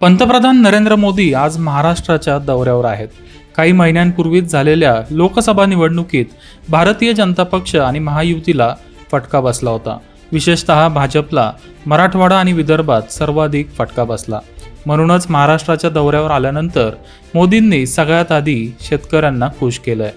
पंतप्रधान नरेंद्र मोदी आज महाराष्ट्राच्या दौऱ्यावर आहेत. काही महिन्यांपूर्वीच झालेल्या लोकसभा निवडणुकीत भारतीय जनता पक्ष आणि महायुतीला फटका बसला होता. विशेषतः भाजपला मराठवाडा आणि विदर्भात सर्वाधिक फटका बसला. म्हणूनच महाराष्ट्राच्या दौऱ्यावर आल्यानंतर मोदींनी सगळ्यात आधी शेतकऱ्यांना खुश केलंय.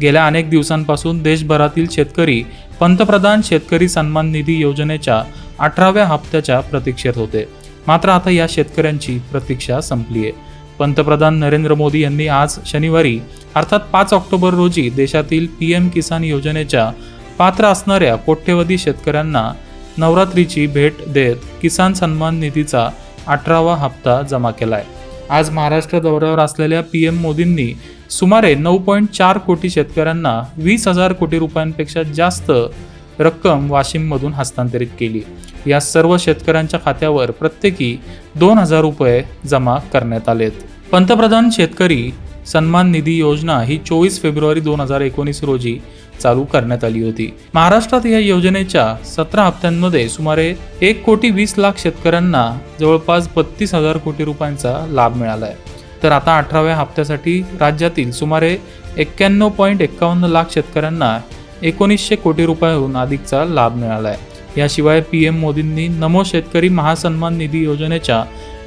गेल्या अनेक दिवसांपासून देशभरातील शेतकरी पंतप्रधान शेतकरी सन्मान निधी योजनेच्या अठराव्या हप्त्याच्या प्रतीक्षेत होते. मात्र आता या शेतकऱ्यांची प्रतीक्षा संपली आहे पंतप्रधान नरेंद्र मोदी यांनी आज शनिवारी अर्थात पाच ऑक्टोबर रोजी देशातील पी एम किसान योजनेच्या पात्र असणाऱ्या कोट्यवधी शेतकऱ्यांना नवरात्रीची भेट देत किसान सन्मान निधीचा अठरावा हप्ता जमा केलाय. आज महाराष्ट्र दौऱ्यावर असलेल्या पी एम मोदींनी सुमारे नऊ पॉईंट चार कोटी शेतकऱ्यांना वीस हजार कोटी रुपयांपेक्षा जास्त रक्कम वाशिममधून हस्तांतरित केली. या सर्व शेतकऱ्यांच्या खात्यावर प्रत्येकी दोन हजार रुपये जमा करण्यात आलेत. पंतप्रधान शेतकरी सन्मान निधी योजना ही चोवीस फेब्रुवारी दोन हजार एकोणीस रोजी चालू करण्यात आली होती. महाराष्ट्रात या योजनेच्या सतरा हप्त्यांमध्ये सुमारे एक कोटी वीस लाख शेतकऱ्यांना जवळपास बत्तीस हजार कोटी रुपयांचा लाभ मिळाला आहे तर आता अठराव्या हप्त्यासाठी राज्यातील सुमारे एक्क्याण्णव पॉईंट एक्कावन्न लाख शेतकऱ्यांना एकोणीसशे कोटी रुपयाहून अधिकचा लाभ मिळाला आहे याशिवाय पी एम मोदींनी नमो शेतकरी महासन्मान निधी योजनेच्या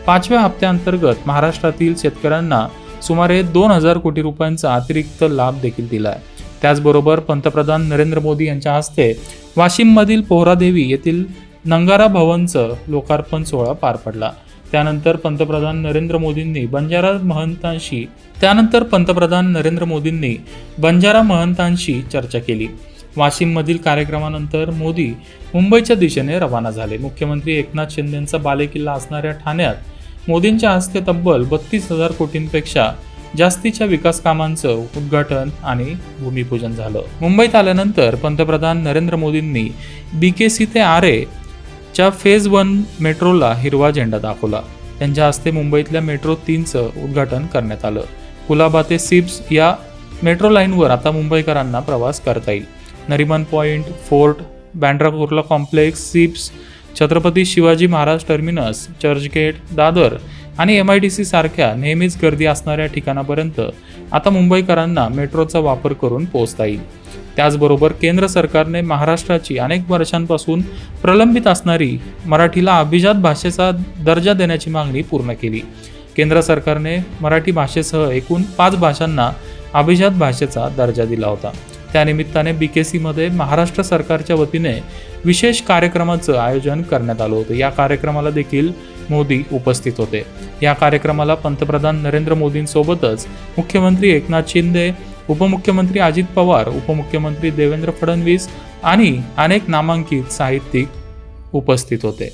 पाचव्या हप्त्याअंतर्गत महाराष्ट्रातील शेतकऱ्यांना सुमारे दोन हजार कोटी रुपयांचा अतिरिक्त लाभ देखील दिला आहे त्याचबरोबर पंतप्रधान नरेंद्र मोदी यांच्या हस्ते वाशिममधील पोहरादेवी येथील नंगारा भवनचं लोकार्पण सोहळा पार पडला. त्यानंतर पंतप्रधान नरेंद्र मोदींनी बंजारा महंतांशी त्यानंतर पंतप्रधान नरेंद्र मोदींनी बंजारा महंतांशी चर्चा केली. वाशिममधील कार्यक्रमानंतर मोदी मुंबईच्या दिशेने रवाना झाले. मुख्यमंत्री एकनाथ शिंदेंचा बालेकिल्ला असणाऱ्या ठाण्यात मोदींच्या हस्ते तब्बल बत्तीस हजार कोटींपेक्षा जास्तीच्या विकास कामांचं उद्घाटन आणि भूमिपूजन झालं. मुंबईत आल्यानंतर पंतप्रधान नरेंद्र मोदींनी बी के सी ते आरे च्या फेज वन मेट्रोला हिरवा झेंडा दाखवला. त्यांच्या हस्ते मुंबईतल्या मेट्रो तीनचं उद्घाटन करण्यात आलं. कुलाबा ते सिप्स या मेट्रो लाईनवर आता मुंबईकरांना प्रवास करता येईल. Nariman Point Fort Bandra Kurla complex SEEPZ Chhatrapati Shivaji Maharaj terminus Churchgate Dadar आणि एम आय डी सी सारख्या नेहमीच गर्दी असणाऱ्या ठिकाणापर्यंत आता मुंबईकरांना मेट्रोचा वापर करून पोहोचता येईल. त्याचबरोबर केंद्र सरकारने महाराष्ट्राची अनेक वर्षांपासून प्रलंबित असणारी मराठीला अभिजात भाषेचा दर्जा देण्याची मागणी पूर्ण केली. केंद्र सरकारने मराठी भाषेसह एकूण पाच भाषांना अभिजात भाषेचा दर्जा दिला होता. त्यानिमित्ताने बी के सीमध्ये महाराष्ट्र सरकारच्या वतीने विशेष कार्यक्रमाचं आयोजन करण्यात आलं होतं. या कार्यक्रमाला देखील मोदी उपस्थित होते. या कार्यक्रमाला पंतप्रधान नरेंद्र मोदींसोबतच मुख्यमंत्री एकनाथ शिंदे उपमुख्यमंत्री अजित पवार उपमुख्यमंत्री देवेंद्र फडणवीस आणि अनेक नामांकित साहित्यिक उपस्थित होते.